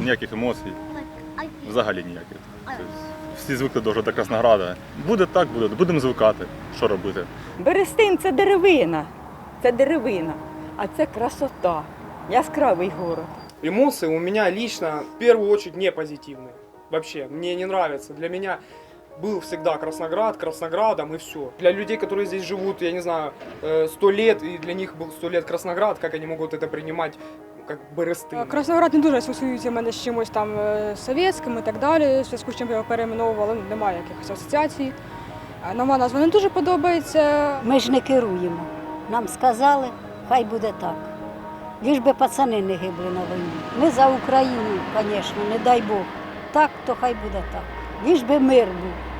Ніяких емоцій, взагалі ніяких. Тобто всі звикли дуже до Краснограда. Буде так, буде, будемо звикати. Що робити? Берестин це деревина. Це деревина. А це красота. Яскравий город. Эмоции у меня лично в первую очередь не позитивные. Вообще, мне не нравится. Для меня был всегда Красноград, Красноградом и все. Для людей, которые здесь живут, я не знаю, э, сто лет, и для них был сто лет Красноград, как они могут это принимать как Берестин? Красноград не дуже асоціюється в мене з чимось там е, совєтським і так далі. В зв'язку з чим його перейменовували, ну, немає якихось асоціацій. А Нова назва не дуже подобається. Ми ж не керуємо. Нам сказали, хай буде так. Ліж би пацани не гибли на війні. Ми за Україну, звісно, не дай Бог. Так, то хай буде так. Ліж би мир був.